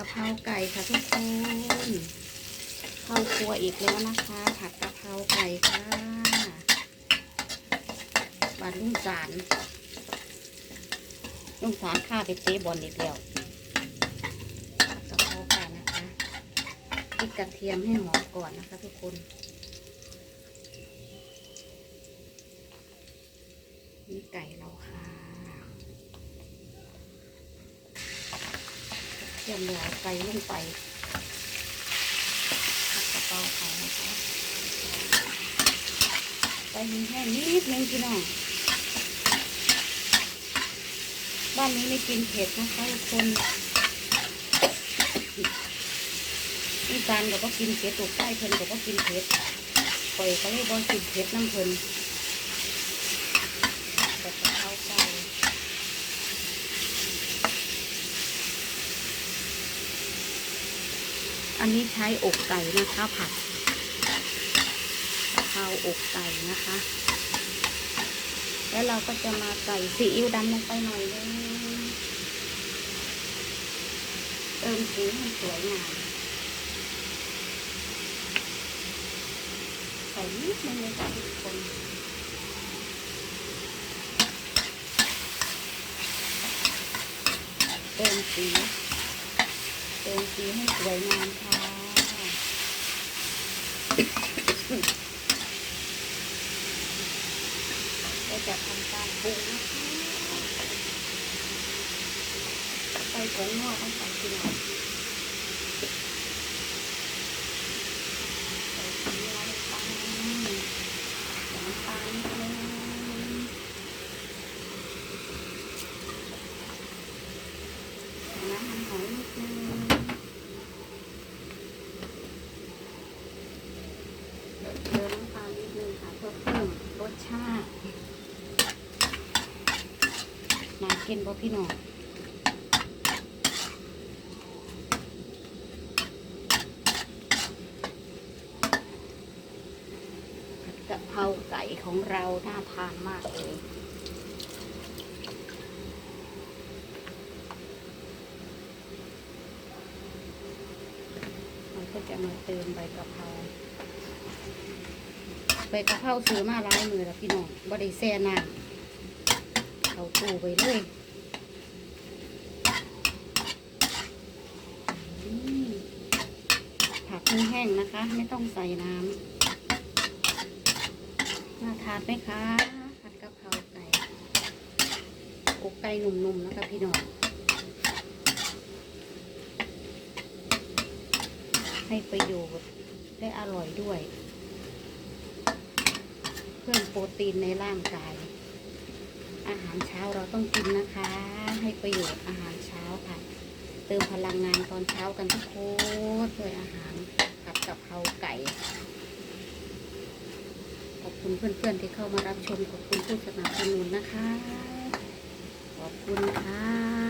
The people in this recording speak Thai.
กะเพราไก่ค่ะทุกคนเข้าครัวอีกแล้วนะคะ ผัดกะเพราไก่ค่ะบานลุงสารลุงสารข้าไปเตะบอลอีกแล้วกะเพราไก่นะคะพริกกระเทียมให้หอมก่อนนะคะทุกคน ยมเหลือไก่ลงไปผัดกะเพราไก่นะคะไก่มีแห้งนิดนึงพี่น้องบ้านนี้ไม่กินเผ็ดนะคะทุกคนอีสานก็กินเผ็ดถูกใต้เพิ่นก็กินเผ็ดปล่อยก็เลยบ่กินเผ็ดน้ำเพิ่น แบบกะเพราไก่ อันนี้ใช้อกไก่นะคะผัดกะเพราอกไก่นะคะ แล้วเราก็จะมาใส่ซีอิ๊วดำลงไปหน่อยนึงเติมสีให้มันสวยงามใส่นิดนึงเลยค่ะทุกคนเติมสี ติมสีให้สวยงามค่ะก็จะทำการปรุงนะคะใส่ผงนวดต้องใส่ทีหลังใส่ผงนวดลงไปใส่น้ำตาลนิดนึง น้ำมันหอยนิดนึงเติมน้ำตาล นิดนึงค่ะเพื่อเพิ่มรสชาติน่ากินบ่พี่น้องกะเพราไก่ของเราน่าทานมากเลยเราก็จะมาเติมใบกะเพรา ใบกะเพราซื้อมาหลายมือแล้วพี่น้องบ่ได้แช่น้ำเอาตู้ไปเลยผักแห้งๆนะคะ ไม่ต้องใส่น้ำน่าทานไหมคะผัดกะเพราไก่อกไก่หนุ่มๆนะคะพี่น้องให้ประโยชน์ได้อร่อยด้วย พิ่มโปรตีนในร่างกาย อาหารเช้าเราต้องกินนะคะ ให้ประโยชน์อาหารเช้าค่ะ เติมพลังงานตอนเช้ากันทุกคนด้วยอาหารกับกะเพราไก่ขอบคุณเพื่อนๆที่เข้ามารับชมขอบคุณผู้สนับสนุนนะคะ ขอบคุณค่ะ